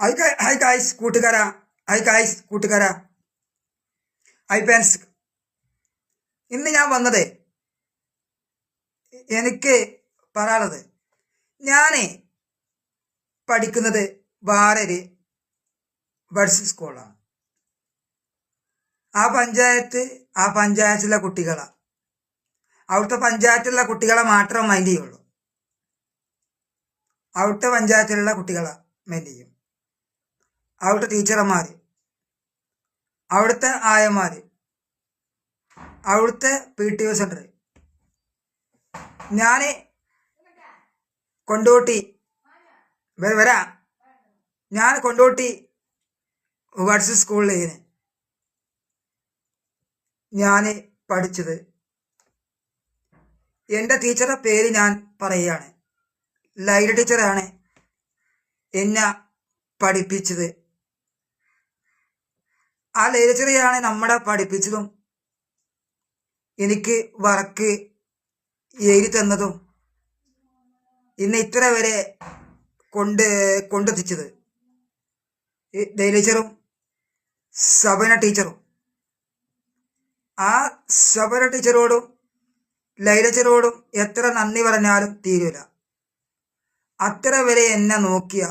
Hi hi കൂട്ടുകാരാ. Hi guys കൂട്ടുകാരാ. ഐ പാൻസ് ഇന്ന് ഞാൻ വന്നത് എനിക്ക് പറയാനുള്ളത് ഞാൻ പഠിക്കുന്നത് വാരര് ബഡ്സ് സ്കൂളാണ് ആ പഞ്ചായത്ത് ആ പഞ്ചായത്തിലെ കുട്ടികളാണ് അവിടുത്തെ പഞ്ചായത്തിലുള്ള കുട്ടികളെ മാത്രം മൈൻഡ് ചെയ്യുള്ളൂ. അവിടുത്തെ പഞ്ചായത്തിലുള്ള കുട്ടികളെ മൈൻഡ് ചെയ്യും. അവിടുത്തെ ടീച്ചർമാർ അവിടുത്തെ ആയമാർ അവിടുത്തെ പി ടി ഒ സെന്റർ ഞാൻ കൊണ്ടോട്ടി വര- വരാ. ഞാൻ കൊണ്ടോട്ടി വാട്സ് സ്കൂളിൽ ഞാൻ പഠിച്ചത്. എന്റെ ടീച്ചറുടെ പേര് ഞാൻ പറയുകയാണ്. ലൈറ്റ് ടീച്ചറാണ് എന്നെ പഠിപ്പിച്ചത്. ആ ലേലച്ചെറിയാണ് നമ്മളെ പഠിപ്പിച്ചതും എനിക്ക് വർക്ക് എഴുതി തന്നതും ഇന്ന് ഇത്ര വരെ കൊണ്ട് കൊണ്ടെത്തിച്ചത്. ലൈല സബന ടീച്ചറും. ആ സബന ടീച്ചറോടും ലൈലച്ചറോടും എത്ര നന്ദി പറഞ്ഞാലും തീരൂല. അത്ര വരെ എന്നെ നോക്കിയ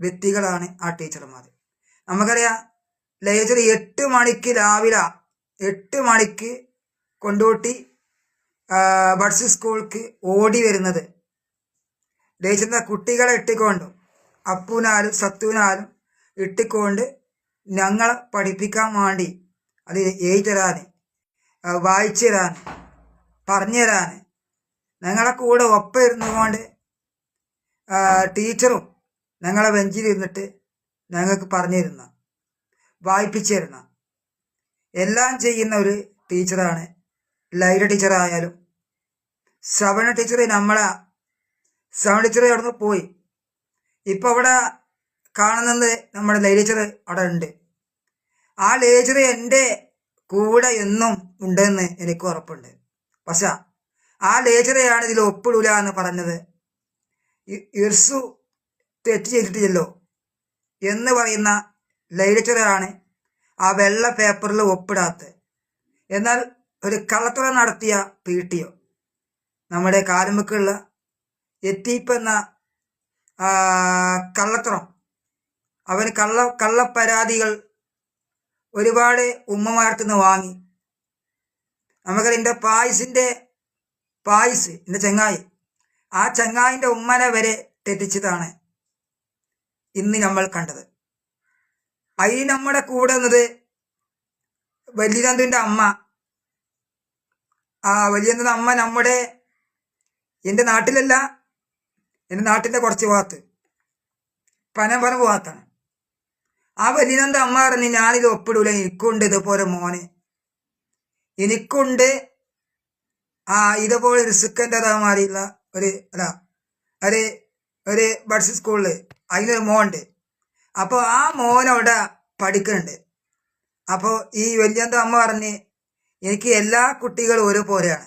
വ്യക്തികളാണ് ആ ടീച്ചർമാർ നമുക്കറിയാം ലൈലച്ചർ എട്ട് മണിക്ക് രാവിലെ എട്ട് മണിക്ക് കൊണ്ടോട്ടി ബഡ്സ് സ്കൂൾക്ക് ഓടി വരുന്നത്. ലേജറിന്റെ കുട്ടികളെ ഇട്ടിക്കൊണ്ടും അപ്പൂനാലും സത്തുവിനാലും ഇട്ടിക്കൊണ്ട് ഞങ്ങളെ പഠിപ്പിക്കാൻ വേണ്ടി അത് എഴുതി തരാൻ വായിച്ചു തരാൻ പറഞ്ഞു തരാൻ ഞങ്ങളെ കൂടെ ഒപ്പം ഇരുന്നുകൊണ്ട് ടീച്ചറും ഞങ്ങളെ ബെഞ്ചിൽ ഇരുന്നിട്ട് ഞങ്ങൾക്ക് പറഞ്ഞു വായിപ്പിച്ചു തരുന്ന എല്ലാം ചെയ്യുന്ന ഒരു ടീച്ചറാണ്. ലൈല ടീച്ചറായാലും. ശ്രവണ ടീച്ചർ നമ്മളെ. ശ്രവണ ടീച്ചർ അവിടുന്ന് പോയി. ഇപ്പം അവിടെ കാണുന്നത് നമ്മുടെ ലൈല ടീച്ചർ അവിടെ ഉണ്ട്. ആ ലേച്ചർ എന്റെ കൂടെ എന്നും ഉണ്ടെന്ന് എനിക്ക് ഉറപ്പുണ്ട്. പക്ഷെ ആ ലേച്ചറയാണ് ഇതിൽ ഒപ്പിടൂല എന്ന് പറഞ്ഞത്. ഇർസു തെറ്റ് ചെയ്തിട്ടില്ലല്ലോ എന്ന് പറയുന്ന ലൈലച്ചറാണ് ആ വെള്ള പേപ്പറിൽ ഒപ്പിടാത്തത് എന്നാൽ ഒരു കള്ളത്തുറ നടത്തിയ പി ടി ഒ നമ്മുടെ കാലുമുക്കുള്ള എത്തീപ്പ് എന്ന കള്ളത്തുറം അവന് കള്ള കള്ളപ്പരാതികൾ ഒരുപാട് ഉമ്മമാർക്ക് നിന്ന് വാങ്ങി. നമുക്ക് എന്റെ പായസിന്റെ പായസ് എന്റെ ചങ്ങായി. ആ ചങ്ങായിന്റെ ഉമ്മനെ വരെ തെറ്റിച്ചതാണ് ഇന്ന് നമ്മൾ കണ്ടത്. അതിന് നമ്മുടെ കൂടെ വന്നത് വലിയനന്ദന്റെ അമ്മ. ആ വലിയനന്ദന്റെ അമ്മ നമ്മുടെ എന്റെ നാട്ടിലല്ല എന്റെ നാട്ടിന്റെ കുറച്ച് ഭാഗത്ത്. പനം ഭാഗത്താണ്. ആ വലിയനന്ദ അമ്മ പറഞ്ഞ് ഞാനിത് ഒപ്പിടൂല എനിക്കുണ്ട് ഇതുപോലെ മോനെ. എനിക്കുണ്ട് ആ ഇതുപോലെ റിസ്ക്കന്റെതാമാരിയുള്ള ഒരു അല്ല ഒരു ഒരു ബഡ്സ് സ്കൂളിൽ അതിനൊരു മോനുണ്ട്. അപ്പോൾ ആ മോൻ അവിടെ പഠിക്കുന്നുണ്ട്. അപ്പോൾ ഈ വലിയന്ത അമ്മ പറഞ്ഞ് എനിക്ക് എല്ലാ കുട്ടികളും ഒരുപോലെയാണ്.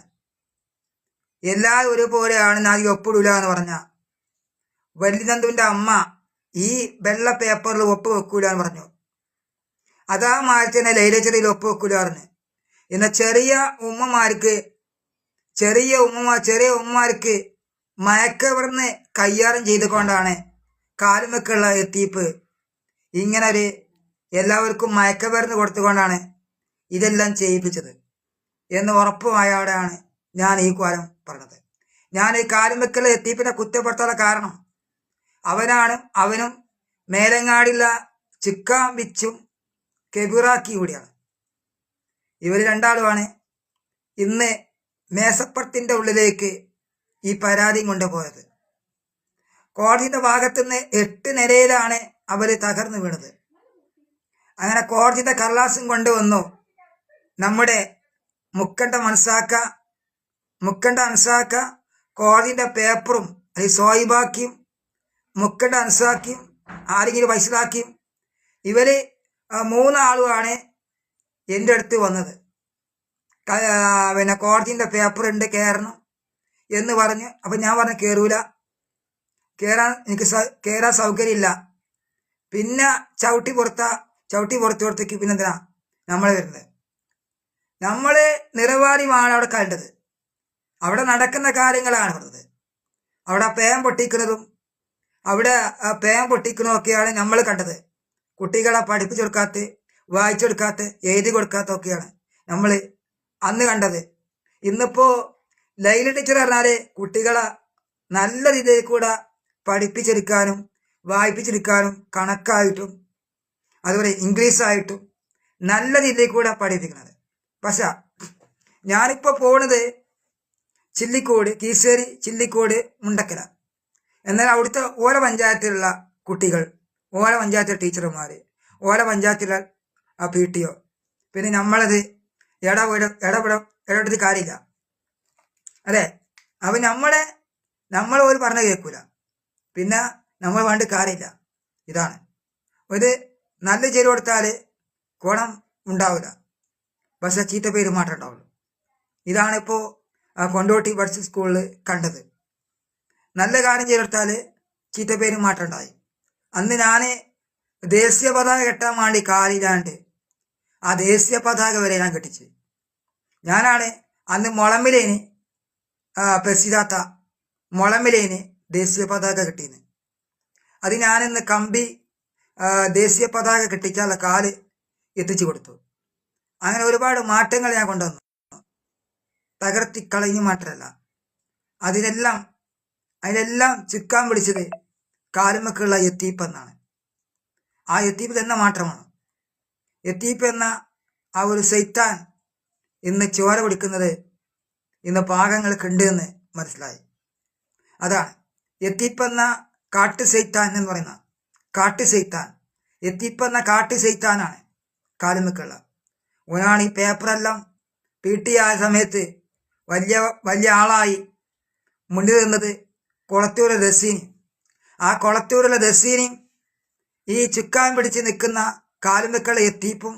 എല്ലാ ഒരുപോലെയാണ് ഞാൻ ഒപ്പിടില്ല ഒപ്പിടൂല എന്ന് പറഞ്ഞ വലിയനന്ദുവിന്റെ അമ്മ ഈ വെള്ള പേപ്പറിൽ ഒപ്പ് വെക്കൂല എന്ന് പറഞ്ഞു. അതാ മാറ്റി തന്നെ ലൈലച്ചറിയിൽ ഒപ്പ് വെക്കൂല പറഞ്ഞു. എന്നാൽ ചെറിയ ഉമ്മമാർക്ക് ചെറിയ ഉമ്മമാർ ചെറിയ ഉമ്മമാർക്ക് മയക്കവർന്ന് കയ്യാറും ചെയ്തുകൊണ്ടാണ് കാലുമൊക്കെയുള്ള എത്തിപ്പ് ഇങ്ങനെ ഒരു എല്ലാവർക്കും മയക്കമരുന്ന് കൊടുത്തുകൊണ്ടാണ് ഇതെല്ലാം ചെയ്യിപ്പിച്ചത്. എന്ന് ഉറപ്പുമായോടെയാണ് ഞാൻ ഈ കാലം പറഞ്ഞത്. ഞാൻ ഈ കാലുമക്കൽ എത്തിപ്പിനെ കുറ്റപ്പെടുത്താനുള്ള കാരണം അവനാണ്. അവനും മേലങ്ങാടില്ല ചിക്കാം വിച്ചും കെബിറാക്കി കൂടിയാണ്. ഇവർ രണ്ടാളുമാണ് ഇന്ന് മേസപ്പുറത്തിന്റെ ഉള്ളിലേക്ക് ഈ പരാതിയും കൊണ്ടുപോയത്. കോടതിയുടെ ഭാഗത്തുനിന്ന് എട്ട് നിലയിലാണ് അവർ തകർന്നു വീണത്. അങ്ങനെ കോടതിയുടെ കർലാസും കൊണ്ടുവന്നു. നമ്മുടെ മുക്കണ്ട മനസ്സാക്ക മുക്കണ്ട മനസ്സാക്ക കോടതിന്റെ പേപ്പറും അത് സോയിബാക്കിയും മുക്കണ്ട മനസ്സാക്കിയും ആരെങ്കിലും വയസ്സിലാക്കിയും ഇവർ മൂന്നാളുമാണ് എന്റെ അടുത്ത് വന്നത്. പിന്നെ കോടതിന്റെ പേപ്പർ ഉണ്ട് കയറണം എന്ന് പറഞ്ഞ് അപ്പം ഞാൻ പറഞ്ഞു കയറൂല കയറാൻ എനിക്ക് കയറാൻ സൗകര്യമില്ല. പിന്നെ ചവിട്ടി പുറത്ത ചവിട്ടി പുറത്തു കൊടുത്തേക്ക് പിന്നെ എന്തിനാ നമ്മൾ വരുന്നത്. നമ്മൾ നിറവാരിമാണ് അവിടെ കണ്ടത്. അവിടെ നടക്കുന്ന കാര്യങ്ങളാണ് പറഞ്ഞത്. അവിടെ പേം പൊട്ടിക്കുന്നതും അവിടെ പേം പൊട്ടിക്കുന്നതൊക്കെയാണ് നമ്മൾ കണ്ടത്. കുട്ടികളെ പഠിപ്പിച്ചു കൊടുക്കാത്ത വായിച്ചു കൊടുക്കാത്ത എഴുതി കൊടുക്കാത്തൊക്കെയാണ് നമ്മൾ അന്ന് കണ്ടത്. ഇന്നിപ്പോ ലൈല ടീച്ചർ പറഞ്ഞാൽ കുട്ടികളെ നല്ല രീതിയിൽ കൂടെ പഠിപ്പിച്ചെടുക്കാനും വായിപ്പിച്ചെടുക്കാനും കണക്കായിട്ടും അതുപോലെ ഇംഗ്ലീഷായിട്ടും നല്ല രീതിയിൽ കൂടെ പഠിപ്പിക്കുന്നത്. പക്ഷെ ഞാനിപ്പോൾ പോണത് ചില്ലിക്കോട് കീശ്ശേരി ചില്ലിക്കോട് മുണ്ടക്കര. എന്നാൽ അവിടുത്തെ ഓല പഞ്ചായത്തിലുള്ള കുട്ടികൾ ഓല പഞ്ചായത്തിലെ ടീച്ചർമാർ ഓല പഞ്ചായത്തിലെ ആ പി ടി ഒ പിന്നെ നമ്മളത് ഇടപെട ഇടപെട ഇടപെടുത്തി കാര്യമില്ല. അതെ അപ്പം നമ്മളെ നമ്മൾ ഒരു പറഞ്ഞ കേൾക്കൂല. പിന്നെ നമ്മൾ വേണ്ട കാര്യമില്ല. ഇതാണ്. ഒരു നല്ല ചേരു കൊടുത്താൽ ഗുണം ഉണ്ടാവില്ല. പക്ഷെ ചീത്ത പേര് മാത്രമേ ഉണ്ടാവുള്ളൂ. ഇതാണിപ്പോൾ കൊണ്ടോട്ടി ബഡ്സ് സ്കൂളിൽ കണ്ടത്. നല്ല കാര്യം ചേർത്താൽ ചീത്ത പേര് മാത്രം ഉണ്ടായി. അന്ന് ഞാൻ ദേശീയ പതാക കെട്ടാൻ വേണ്ടി കാലിലാണ്ട് ആ ദേശീയ പതാക വരെ ഞാൻ കെട്ടിച്ച്. ഞാനാണ് അന്ന് മുളമ്പിലേന് പ്രസിദ്ധാത്ത മുളമ്പിലേന് ദേശീയ പതാക കെട്ടിയത് അത് ഞാനിന്ന് കമ്പി ദേശീയ പതാക കെട്ടിച്ചാലുള്ള കാൽ എത്തിച്ചു കൊടുത്തു. അങ്ങനെ ഒരുപാട് മാറ്റങ്ങൾ ഞാൻ കൊണ്ടുവന്നു. തകർത്തി കളഞ്ഞു മാത്രമല്ല. അതിനെല്ലാം അതിനെല്ലാം ചുക്കാൻ പിടിച്ചത് കാലുമക്കുള്ള എത്തീപ്പ് എന്നാണ്. ആ എത്തീപ്പ് തന്നെ മാത്രമാണ്. എത്തീപ്പ് എന്ന ആ ഒരു സൈത്താൻ ഇന്ന് ചോര കുടിക്കുന്നത് ഇന്ന് പാകങ്ങൾക്കുണ്ട് എന്ന് മനസ്സിലായി. അതാണ്. എത്തീപ്പ് എന്ന കാട്ടു സൈത്താൻ എന്ന് പറയുന്ന കാട്ടു സൈത്താൻ. എത്തിപ്പെന്ന കാട്ടു സൈത്താനാണ് കാലുമക്കുള്ള ഒരാൾ ഈ പേപ്പറെല്ലാം പി ടി ആയ സമയത്ത് വലിയ വലിയ ആളായി മുന്നിൽ നിന്നത് കൊളത്തൂരിലെ ദസീനി. ആ കുളത്തൂരിലെ ദസീനി ഈ ചുക്കാൻ പിടിച്ച് നിൽക്കുന്ന കാലുമക്കളെ എത്തിപ്പും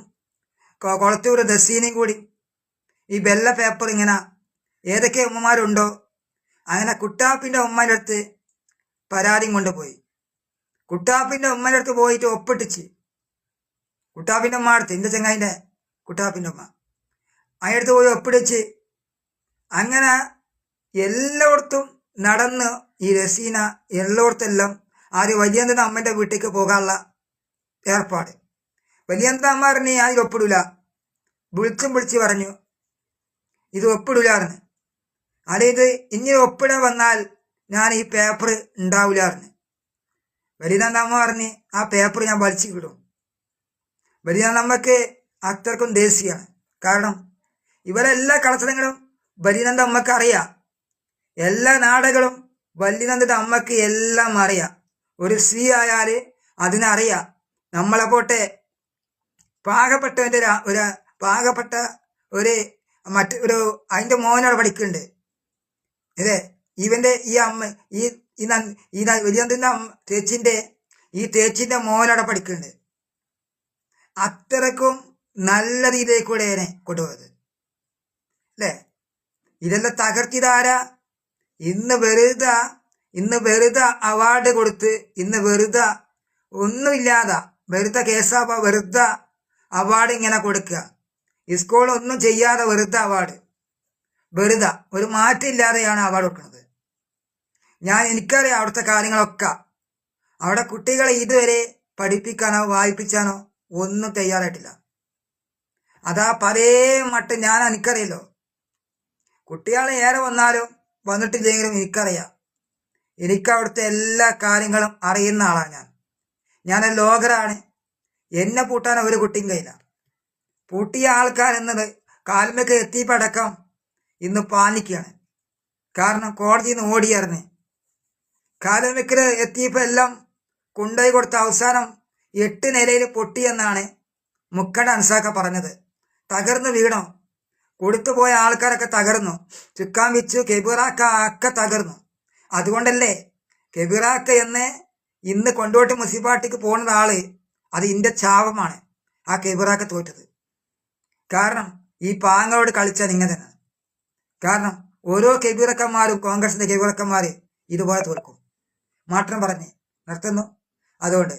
കുളത്തൂരിലെ ദസീനിയും കൂടി ഈ വെള്ള പേപ്പർ ഇങ്ങനെ ഏതൊക്കെ ഉമ്മമാരുണ്ടോ അങ്ങനെ കുട്ടാപ്പിന്റെ ഉമ്മന്റെ അടുത്ത് പരാതിയും കൊണ്ടുപോയി കുട്ടാപ്പിന്റെ ഉമ്മയുടെ അടുത്ത് പോയിട്ട് ഒപ്പിട്ടിച്ച്. കുട്ടാപ്പിന്റെ ഉമ്മ അടുത്ത് എന്റെ ചെങ്ങായിന്റെ കുട്ടാപ്പിന്റെ ഉമ്മ. അയടുത്ത് പോയി ഒപ്പിടിച്ച്. അങ്ങനെ എല്ലായിടത്തും നടന്ന് ഈ രസീന എല്ലായിടത്തെല്ലാം ആദ്യം വലിയന്തന അമ്മന്റെ വീട്ടിലേക്ക് പോകാനുള്ള ഏർപ്പാട്. വലിയന്തൻ അമ്മ പറഞ്ഞ് ഞാൻ ഇത് ഒപ്പിടൂല. വിളിച്ചും വിളിച്ച് പറഞ്ഞു. ഇത് ഒപ്പിടൂലായിരുന്നു അതായത് ഇനി ഒപ്പിട വന്നാൽ ഞാൻ ഈ പേപ്പർ ഉണ്ടാവില്ലായിരുന്നു വലിയന്ത അമ്മ പറഞ്ഞ് ആ പേപ്പർ ഞാൻ വലിച്ചു വിടും. വലിയന്ത അമ്മയ്ക്ക് അത്രക്കും ദേശീയമാണ് കാരണം ഇവരെല്ലാ കളസരങ്ങളും വലിയനന്ദ അമ്മയ്ക്ക് അറിയാം. എല്ലാ നാടകളും ബലിനന്ദയുടെ അമ്മയ്ക്ക് എല്ലാം അറിയാം. ഒരു സ്ത്രീ ആയാൽ അതിനറിയാം. നമ്മളെ പോട്ടെ പാകപ്പെട്ടവന്റെ ഒരു- പാകപ്പെട്ട ഒരു മറ്റൊരു ഒരു അതിന്റെ മോനോട് പഠിക്കുന്നുണ്ട് ഇതേ ഇവന്റെ ഈ അമ്മ ഈ ഈ വലിയ തേച്ചിന്റെ ഈ തേച്ചിന്റെ മോനോടെ പഠിക്കുന്നുണ്ട്. അത്രക്കും നല്ല രീതിയിൽ കൂടെയാണ് കൊണ്ടുപോയത്. അല്ലേ? ഇതെല്ലാം തകർത്തിതാര? ഇന്ന് വെറുതെ ഇന്ന് വെറുതെ അവാർഡ് കൊടുത്ത് ഇന്ന് വെറുതെ ഒന്നുമില്ലാതെ വെറുതെ കേസാപ്പ വെറുതെ അവാർഡ് ഇങ്ങനെ കൊടുക്കുക. സ്കൂൾ ഒന്നും ചെയ്യാതെ വെറുതെ അവാർഡ് വെറുതെ ഒരു മാറ്റമില്ലാതെയാണ് അവാർഡ് കൊടുക്കുന്നത്. ഞാൻ എനിക്കറിയാം അവിടുത്തെ കാര്യങ്ങളൊക്കെ. അവിടെ കുട്ടികളെ ഇതുവരെ പഠിപ്പിക്കാനോ വായിപ്പിക്കാനോ ഒന്നും തയ്യാറായിട്ടില്ല. അതാ പല മട്ട് ഞാൻ എനിക്കറിയല്ലോ. കുട്ടികളെ ഏറെ വന്നാലും വന്നിട്ടില്ലെങ്കിലും എനിക്കറിയാം. എനിക്ക് അവിടുത്തെ എല്ലാ കാര്യങ്ങളും അറിയുന്ന ആളാണ് ഞാൻ. ഞാൻ ലോകറാണ് എന്നെ പൂട്ടാൻ ഒരു കുട്ടിയും കയ്യില്ല പൂട്ടിയ ആൾക്കാരെന്നത് കാൽമയ്ക്ക് എത്തിയപ്പടക്കം ഇന്ന് പാലിക്കുകയാണ്. കാരണം കോടതിയിൽ നിന്ന് ഓടിയായിരുന്നു. വിക്ര എത്തിയപ്പോൾ എല്ലാം കൊണ്ടുപോയി കൊടുത്ത അവസാനം എട്ട് നിലയിൽ പൊട്ടിയെന്നാണ് മുക്കട അൻസാക്ക പറഞ്ഞത്. തകർന്നു വീണോ? കൊടുത്തു പോയ ആൾക്കാരൊക്കെ തകർന്നു. ചുക്കാൻ വിച്ചു കെബിറാക്ക ഒക്കെ തകർന്നു. അതുകൊണ്ടല്ലേ കെബിറാക്ക എന്ന് ഇന്ന് കൊണ്ടോട്ട് മുനിസിപ്പാലിറ്റിക്ക് പോകുന്ന ആൾ അത് ഇന്റെ ചാപമാണ് ആ കെബിറാക്ക തോറ്റത്. കാരണം ഈ പാങ്ങളോട് കളിച്ചാൽ ഇങ്ങനെ തന്നെ. കാരണം ഓരോ കെബീറക്കന്മാരും കോൺഗ്രസിന്റെ കെബിറക്കന്മാര് ഇതുപോലെ തോൽക്കും. മാത്രം പറഞ്ഞ് നിർത്തുന്നു. അതുകൊണ്ട്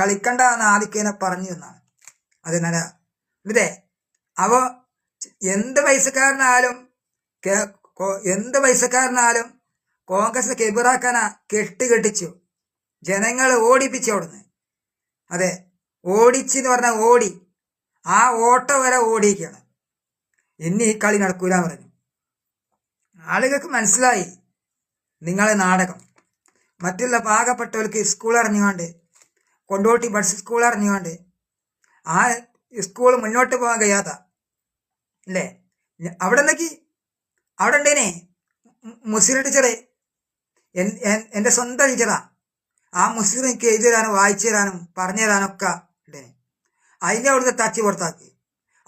കളിക്കണ്ട എന്ന് ആദിക്കേനെ പറഞ്ഞു എന്നാണ്. അതിനാൽ ഇതേ അവ എന്ത് പൈസക്കാരനായാലും എന്ത് പൈസക്കാരനായാലും കോൺഗ്രസ് കെബിറാക്കാന കെട്ട് കെട്ടിച്ചു ജനങ്ങൾ ഓടിപ്പിച്ചു അവിടുന്ന്. അതെ ഓടിച്ച് എന്ന് പറഞ്ഞാൽ ഓടി. ആ ഓട്ട വരെ ഓടിയിരിക്കുകയാണ്. ഇനി ഈ കളി നടക്കൂല പറഞ്ഞു. ആളുകൾക്ക് മനസ്സിലായി. നിങ്ങളെ നാടകം. മറ്റുള്ള പാകപ്പെട്ടവർക്ക് സ്കൂൾ അറിഞ്ഞുകൊണ്ട് കൊണ്ടോട്ടി ബഡ്സ് സ്കൂൾ അറിഞ്ഞുകൊണ്ട് ആ സ്കൂൾ മുന്നോട്ട് പോകാൻ കഴിയാത്ത അല്ലേ? അവിടെ നിന്നേക്ക് അവിടെ ഉണ്ടേനെ മുസ്ലിം ടീച്ചറെ എൻ- എൻ- എന്റെ സ്വന്തം ടീച്ചറാ ആ. മുസ്ലിം എനിക്ക് എഴുതി തരാനും വായിച്ചു തരാനും പറഞ്ഞു തരാനും ഒക്കെ ഉണ്ടേനെ. അതിന്റെ അവിടുത്തെ ടച്ച് പുറത്താക്കി.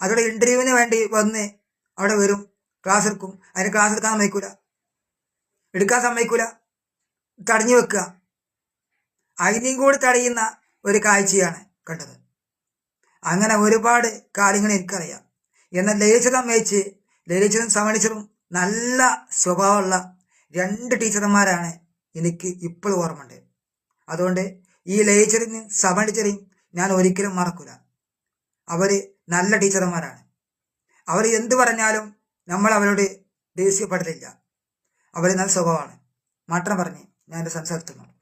അതോടെ ഇന്റർവ്യൂവിന് വേണ്ടി വന്ന് അവിടെ വരും. ക്ലാസ് എടുക്കും. അതിന് ക്ലാസ് എടുക്കാൻ സമ്മതിക്കൂല. എടുക്കാൻ സമ്മതിക്കൂല. തടഞ്ഞു വെക്കുക. അതിനെയും കൂടി തടയുന്ന ഒരു കാഴ്ചയാണ് കണ്ടത്. അങ്ങനെ ഒരുപാട് കാര്യങ്ങൾ എനിക്കറിയാം. എന്നാൽ ലയിച്ചതം വെച്ച് ലളിച്ചതും സമണിച്ചതും നല്ല സ്വഭാവമുള്ള രണ്ട് ടീച്ചർമാരാണ് എനിക്ക് ഇപ്പോഴും ഓർമ്മയുണ്ട്. അതുകൊണ്ട് ഈ ലയിച്ചറിനും സമണിച്ചറിയും ഞാൻ ഒരിക്കലും മറക്കൂല. അവർ നല്ല ടീച്ചർമാരാണ്. അവർ എന്ത് പറഞ്ഞാലും നമ്മൾ അവരോട് ദേഷ്യപ്പെടലില്ല. അവരെന്നാൽ നല്ല സ്വഭാവമാണ്. മാത്രം പറഞ്ഞ് ഞാൻ എന്റെ സംസാരിക്കുന്നു.